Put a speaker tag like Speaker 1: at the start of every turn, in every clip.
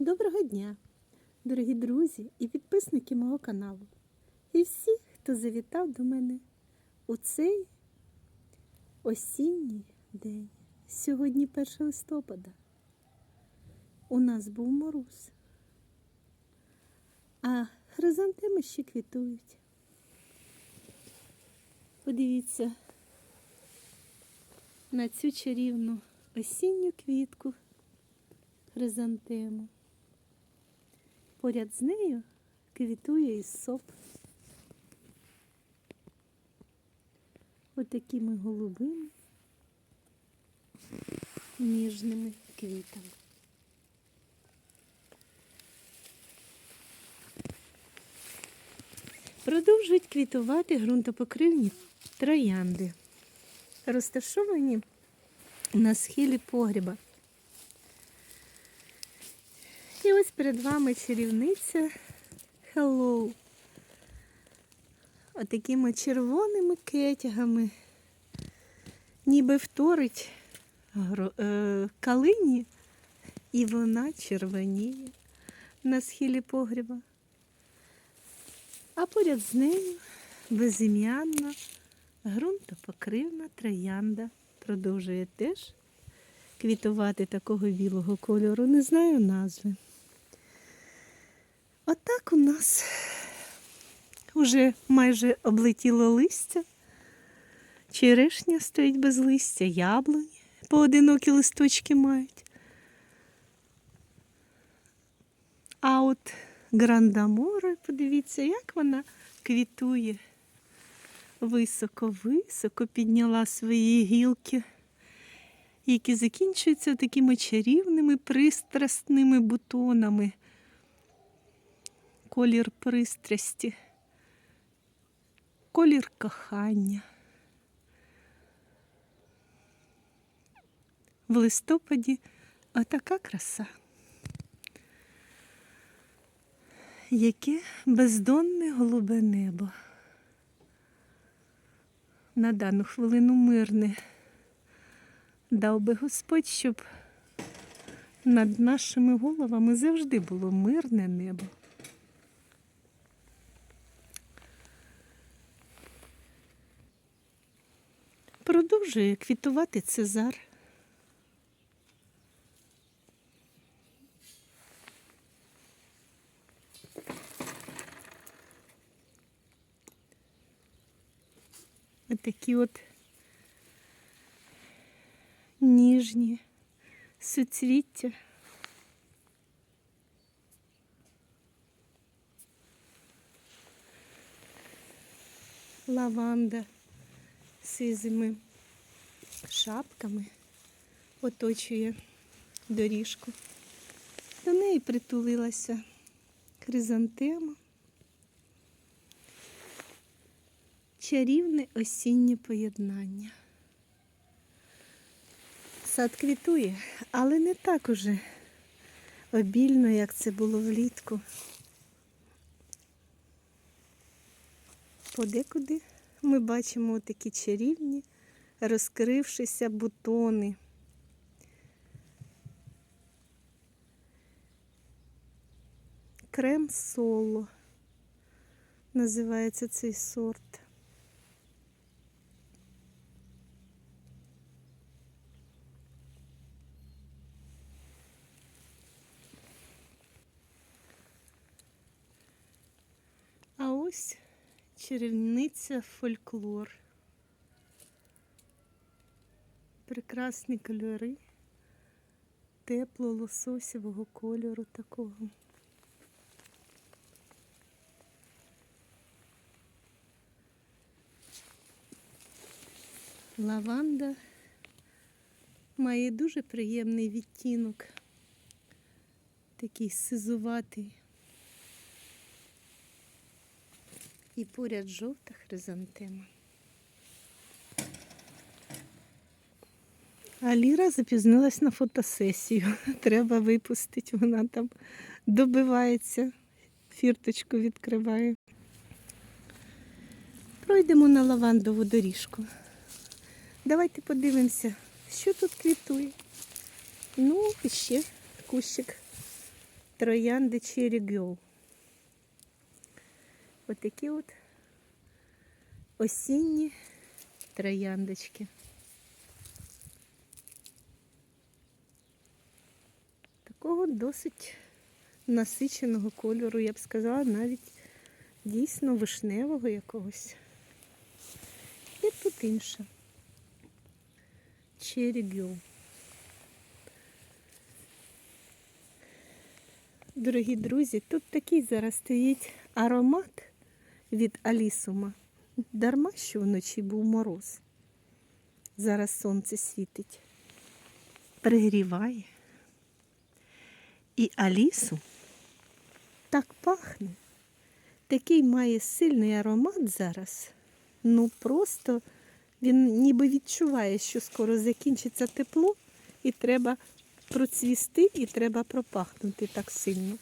Speaker 1: Доброго дня, дорогі друзі і підписники мого каналу. І всі, хто завітав до мене у цей осінній день. Сьогодні 1 листопада. У нас був мороз. А хризантеми ще квітують. Подивіться на цю чарівну осінню квітку хризантему. Поряд з нею квітує і соп. Отакими голубими ніжними квітами. Продовжують квітувати ґрунтопокривні троянди, розташовані на схилі погріба. І ось перед вами чарівниця Hello. Отакими червоними кетягами, ніби вторить е, калині, і вона червоніє на схилі погріба. А поряд з нею безім'янна ґрунтопокривна троянда продовжує теж квітувати такого білого кольору. Не знаю назви. Отак у нас вже майже облетіло листя. Черешня стоїть без листя, яблуні поодинокі листочки мають. А от Грандамора, подивіться, як вона квітує. Високо-високо підняла свої гілки, які закінчуються такими чарівними пристрасними бутонами. Колір пристрасті, колір кохання. В листопаді отака краса. Яке бездонне голубе небо. На дану хвилину мирне. Дав би Господь, щоб над нашими головами завжди було мирне небо. Продовжує квітувати Цезар. Отакі от ніжні суцвіття. Лаванда сизими шапками оточує доріжку. До неї притулилася хризантема. Чарівне осіннє поєднання. Сад квітує, але не так уже обільно, як це було влітку. Подекуди ми бачимо такі чарівні, розкрившися бутони. Крем соло називається цей сорт. А ось чарівниця фольклор. Прекрасні кольори, тепло лососєвого кольору такого. Лаванда має дуже приємний відтінок, такий сизуватий. І поряд жовта хризантема. А Ліра запізнилась на фотосесію. Треба випустити, вона там добивається, фірточку відкриває. Пройдемо на лавандову доріжку. Давайте подивимося, що тут квітує. Ну, і ще кущик троянди Cherry Girl. Ось такі от осінні трояндочки. Такого досить насиченого кольору, я б сказала, навіть дійсно вишневого якогось. І тут інше. Cherry Дорогі друзі, тут такий зараз стоїть аромат від Алісума. Дарма, що вночі був мороз. Зараз сонце світить, пригріває. І Алісу так пахне. Такий має сильний аромат зараз. Ну просто він ніби відчуває, що скоро закінчиться тепло, і треба процвісти, і треба пропахнути так сильно.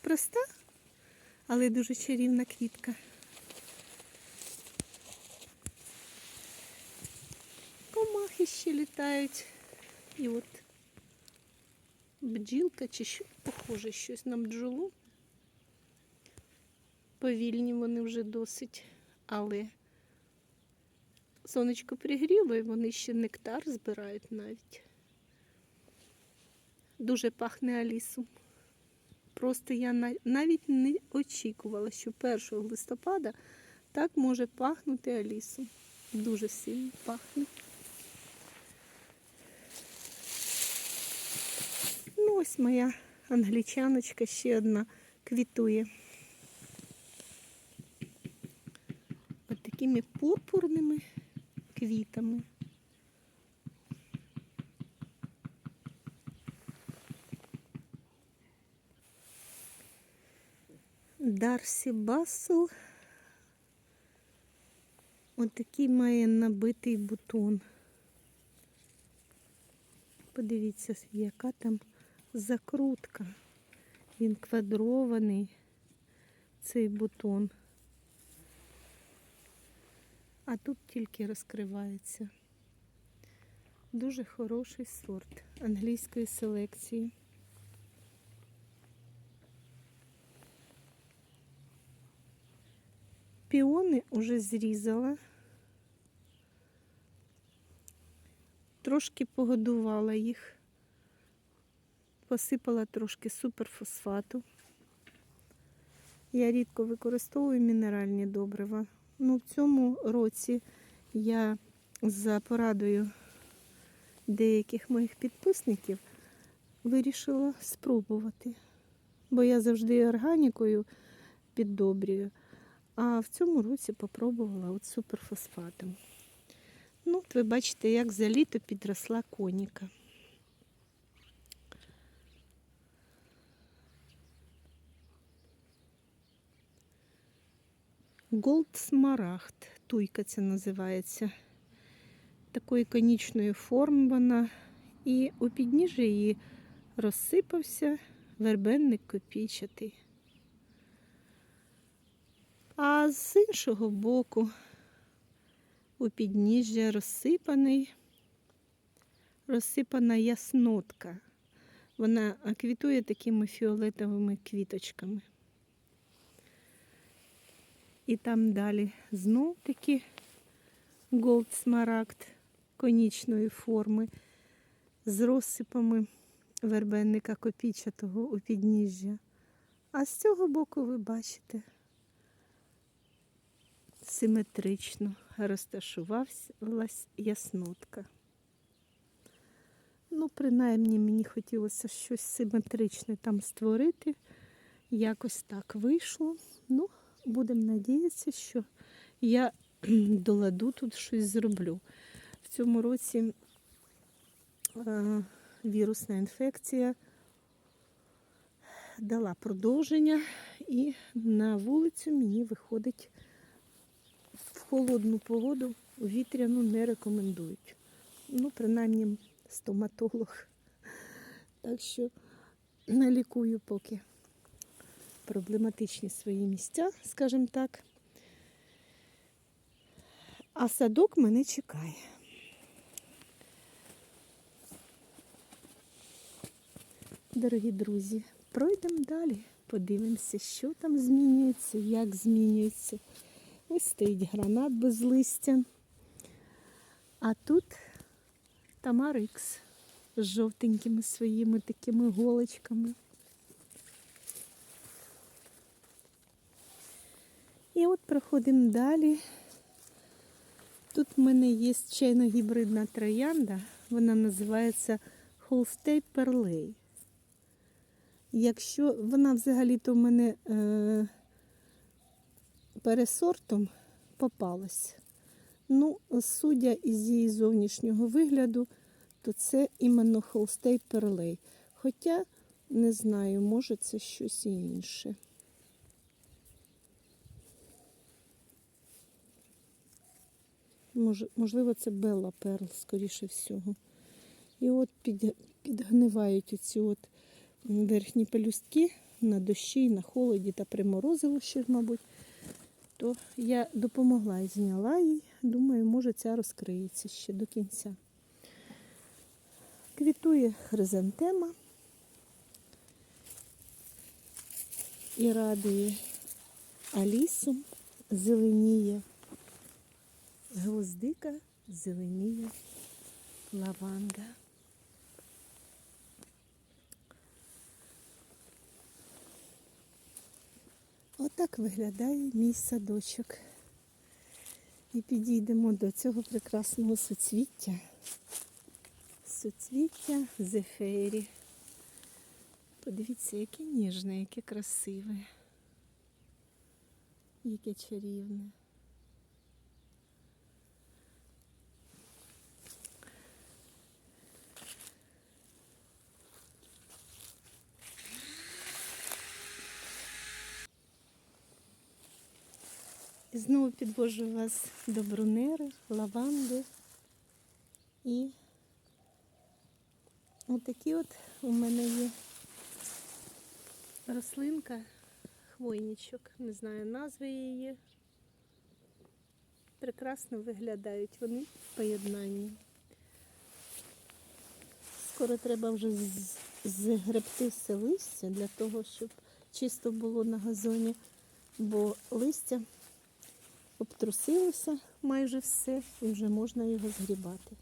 Speaker 1: Проста, але дуже чарівна квітка. Комахи ще літають. І от бджілка чи похоже щось на бджолу. Повільні вони вже досить, але сонечко пригріло і вони ще нектар збирають навіть. Дуже пахне Алісом. Просто я навіть не очікувала, що 1 листопада так може пахнути Алісом. Дуже сильно пахне. Ось моя англічаночка ще одна квітує. Ось такими пурпурними квітами. Дарсі Басл. Ось такий має набитий бутон. Подивіться, яка там закрутка. Він квадрований, цей бутон. А тут тільки розкривається. Дуже хороший сорт англійської селекції. Піони уже зрізала. Трошки погодувала їх, посипала трошки суперфосфату. Я рідко використовую мінеральні добрива. Ну, в цьому році я за порадою деяких моїх підписників вирішила спробувати. Бо я завжди органікою піддобрюю. А в цьому році попробувала от суперфосфатом. Ну, от ви бачите, як за літо підросла коніка. Смарагд, туйка це називається. Такої конічної форми вона. І у підніжжі її розсипався вербенник копійчатий. А з іншого боку у підніжжя розсипаний, розсипана яснотка. Вона квітує такими фіолетовими квіточками. І там далі знов таки голд смарагд конічної форми з розсипами вербенника копійчатого у підніжжя. А з цього боку ви бачите симетрично розташувалась яснотка. Ну, принаймні, мені хотілося щось симетричне там створити. Якось так вийшло. Ну, будемо надіятися, що я до ладу тут щось зроблю. В цьому році вірусна інфекція дала продовження, і на вулицю мені виходить в холодну погоду, вітряну не рекомендують. Ну, принаймні, стоматолог. Так що не лікую поки проблематичні свої місця, скажімо так. А садок мене чекає. Дорогі друзі, пройдемо далі, подивимося, що там змінюється, як змінюється. Ось стоїть гранат без листя. А тут Тамарикс з жовтенькими своїми такими голочками. І от проходимо далі. Тут в мене є чайно-гібридна троянда, вона називається Холстей Перлей. Якщо вона взагалі-то в мене е, пересортом попалась, ну, судя із її зовнішнього вигляду, то це іменно Холстей Перлей. Хоча, не знаю, може це щось інше. Можливо, це Белла Перл, скоріше всього. І от під, підгнивають оці от верхні пелюстки на дощі, на холоді та приморозило ще, мабуть. То я допомогла і зняла її. Думаю, може ця розкриється ще до кінця. Квітує хризантема і радує Алісу, зеленіє гвоздика, зеленіє лаванга. Отак виглядає мій садочок. І підійдемо до цього прекрасного суцвіття. Суцвіття зефері. Подивіться, яке ніжне, яке красиве, яке чарівне. І знову підвожу вас до брунери, лаванди. І отакі от у мене є рослинка, хвойничок, не знаю назви її. Прекрасно виглядають вони в поєднанні. Скоро треба вже згребти все листя для того, щоб чисто було на газоні, бо листя обтрусилося майже все і вже можна його згрібати.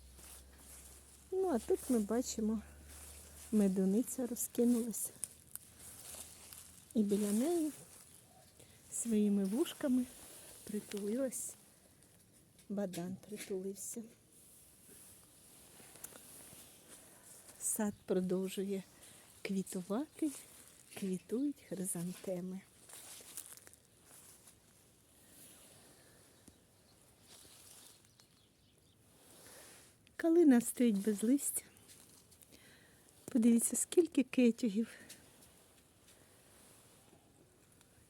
Speaker 1: Ну, а тут ми бачимо, медуниця розкинулася. І біля неї своїми вушками притулилась, бадан притулився. Сад продовжує квітувати, квітують хризантеми. Калина стоїть без листя. Подивіться, скільки кетюгів.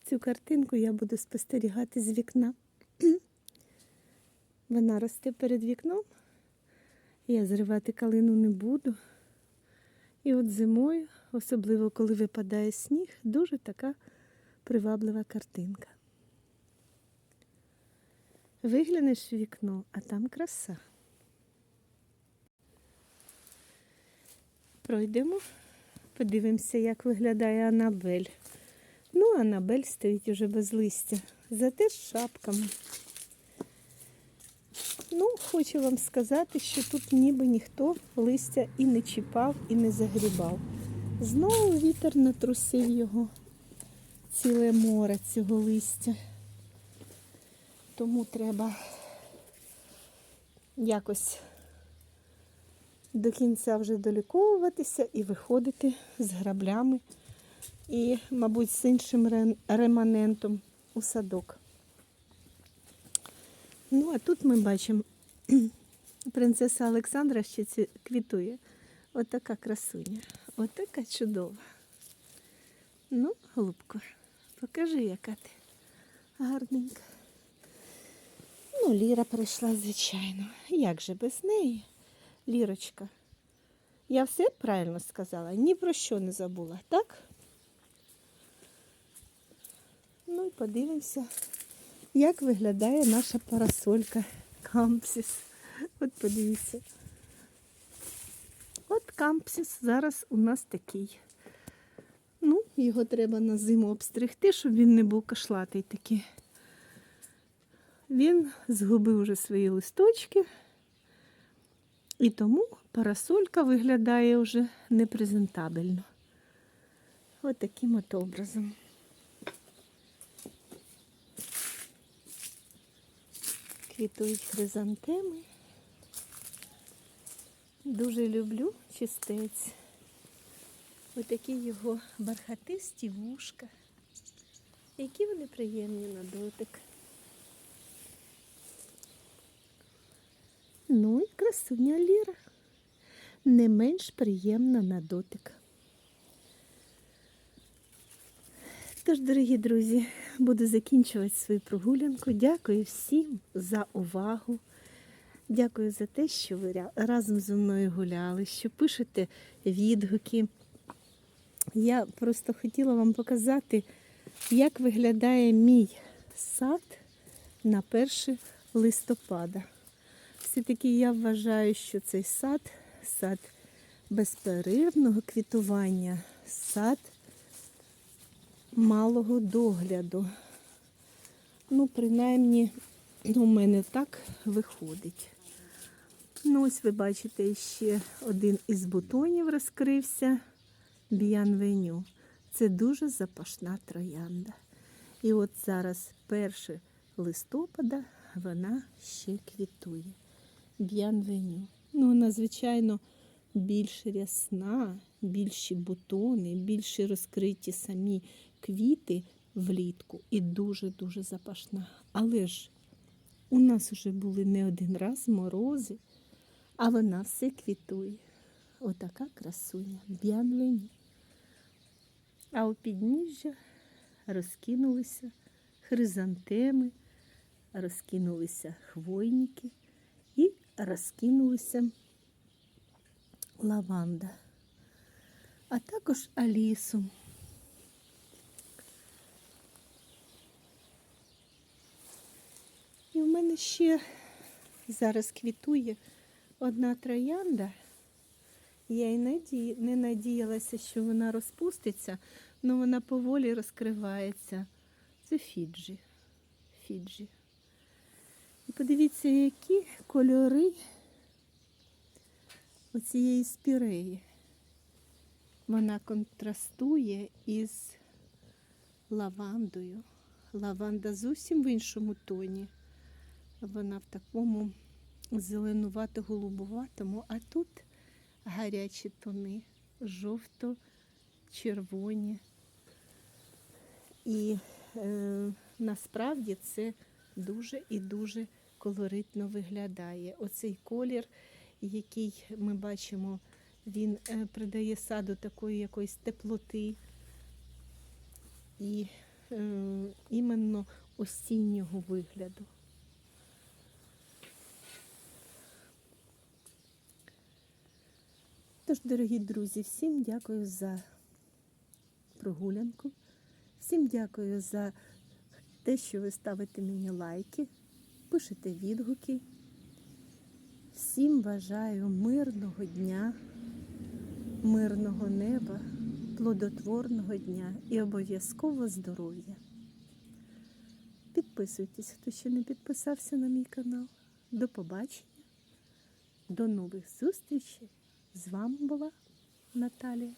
Speaker 1: Цю картинку я буду спостерігати з вікна. Вона росте перед вікном. Я зривати калину не буду. І от зимою, особливо коли випадає сніг, дуже така приваблива картинка. Виглянеш в вікно, а там краса. Пройдемо, подивимося, як виглядає Анабель. Ну, Анабель стоїть уже без листя, зате з шапками. Ну, хочу вам сказати, що тут ніби ніхто листя і не чіпав, і не загрібав. Знову вітер натрусив його, ціле море цього листя. Тому треба якось до кінця вже доліковуватися і виходити з граблями і, мабуть, з іншим реманентом у садок. Ну, а тут ми бачимо, принцеса Олександра ще квітує. Отака красуня, отака чудова. Ну, голубко, покажи, яка ти гарненька. Ну, Ліра прийшла, звичайно. Як же без неї? Лірочка, я все правильно сказала, ні про що не забула, так? Ну і подивимося, як виглядає наша парасолька Кампсіс. От подивіться. От Кампсіс зараз у нас такий. Ну, його треба на зиму обстригти, щоб він не був кашлатий такий. Він згубив вже свої листочки, і тому парасолька виглядає вже непрезентабельно. Ось таким от образом. Квітують хризантеми. Дуже люблю чистець. Ось такі його бархатисті вушка. Які вони приємні на дотик. Ну і красуня Ліра. Не менш приємна на дотик. Тож, дорогі друзі, буду закінчувати свою прогулянку. Дякую всім за увагу. Дякую за те, що ви разом зі мною гуляли, що пишете відгуки. Я просто хотіла вам показати, як виглядає мій сад на 1 листопада. Все-таки я вважаю, що цей сад сад безперервного квітування, сад малого догляду. Ну, принаймні, у мене так виходить. Ну, ось ви бачите, ще один із бутонів розкрився Біянвеню. Це дуже запашна троянда. І от зараз 1 листопада вона ще квітує. Б'янвеню. Ну, вона, звичайно, більш рясна, більші бутони, більше розкриті самі квіти влітку і дуже-дуже запашна. Але ж у нас вже були не один раз морози, а вона все квітує. Отака красуня, б'янвені. А у підніжжя розкинулися хризантеми, розкинулися хвойники розкинулися лаванда, а також алісу. І в мене ще зараз квітує одна троянда. Я й наді... не надіялася, що вона розпуститься, але вона поволі розкривається. Це Фіджі. Фіджі. І подивіться, які кольори оцієї спіреї. Вона контрастує із лавандою. Лаванда зовсім в іншому тоні. Вона в такому зеленувато-голубуватому, а тут гарячі тони, жовто-червоні. І е, насправді це дуже і дуже колоритно виглядає. Оцей колір, який ми бачимо, він е, придає саду такої якоїсь теплоти і е, іменно осіннього вигляду. Тож, дорогі друзі, всім дякую за прогулянку. Всім дякую за те, що ви ставите мені лайки, пишете відгуки. Всім бажаю мирного дня, мирного неба, плодотворного дня і обов'язково здоров'я. Підписуйтесь, хто ще не підписався на мій канал. До побачення, до нових зустрічей. З вами була Наталія.